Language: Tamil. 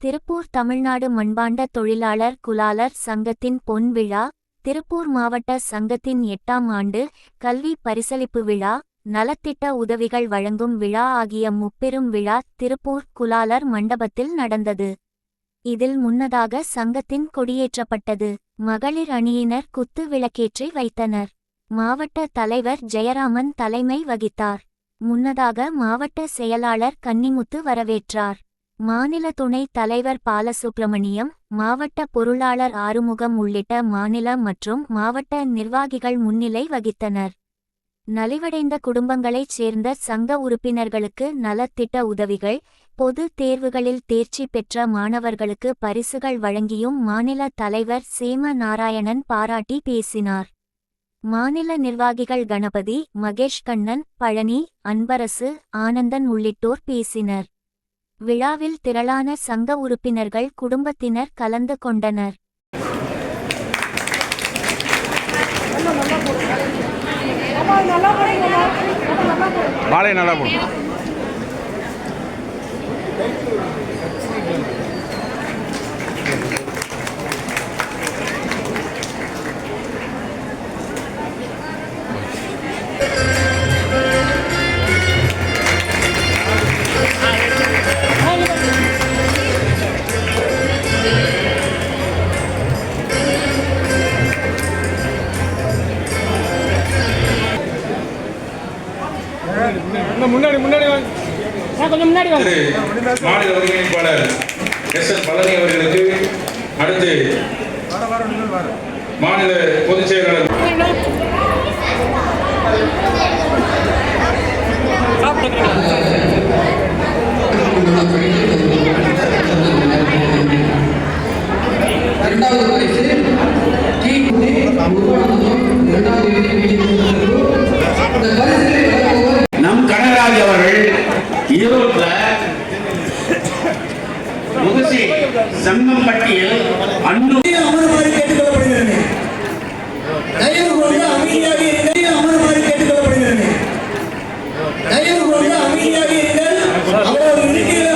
திருப்பூர் தமிழ்நாடு மண்பாண்ட தொழிலாளர் குலாலர் சங்கத்தின் பொன் விழா திருப்பூர் மாவட்ட சங்கத்தின் எட்டாம் ஆண்டு கல்வி பரிசளிப்பு விழா நலத்திட்ட உதவிகள் வழங்கும் விழா ஆகிய முப்பெரும் விழா திருப்பூர் குலாலர் மண்டபத்தில் நடந்தது. இதில் முன்னதாக சங்கத்தின் கொடியேற்றப்பட்டது. மகளிர் அணியினர் குத்து விளக்கேற்றி வைத்தனர். மாவட்ட தலைவர் ஜெயராமன் தலைமை வகித்தார். முன்னதாக மாவட்ட செயலாளர் கன்னிமுத்து வரவேற்றார். மாநில துணைத் தலைவர் பாலசுப்பிரமணியம் மாவட்ட பொருளாளர் ஆறுமுகம் உள்ளிட்ட மாநில மற்றும் மாவட்ட நிர்வாகிகள் முன்னிலை வகித்தனர். நலிவடைந்த குடும்பங்களைச் சேர்ந்த சங்க உறுப்பினர்களுக்கு நலத்திட்ட உதவிகள் பொது தேர்வுகளில் தேர்ச்சி பெற்ற மாணவர்களுக்கு பரிசுகள் வழங்கியும் மாநில தலைவர் சேம நாராயணன் பாராட்டி பேசினார். மாநில நிர்வாகிகள் கணபதி மகேஷ் கண்ணன் பழனி அன்பரசு ஆனந்தன் உள்ளிட்டோர் பேசினர். விழாவில் திரளான சங்க உறுப்பினர்கள் குடும்பத்தினர் கலந்து கொண்டனர். மாலை நல்லா போடும் முன்னாடி முன்னாடி வாங்க. கொஞ்சம் முன்னாடி மாநில ஒருங்கிணைப்பாளர் எஸ் எஸ் பழனி அவர்களுக்கு அடுத்து மாநில பொதுச் செயலாளர் இரண்டாவது முகசி சங்கம் பட்டியல் அன்னு அமருமாறு கேட்டுக்கொள்ளப்படுகிறது தயவு கொண்டு அமைதியாக இருங்கள். அமருமாறு கேட்டுக்கொள்ளப்படுகிறது தயவு கொண்டு அமைதியாக இருங்கள். அவ்வளவு இருக்கிற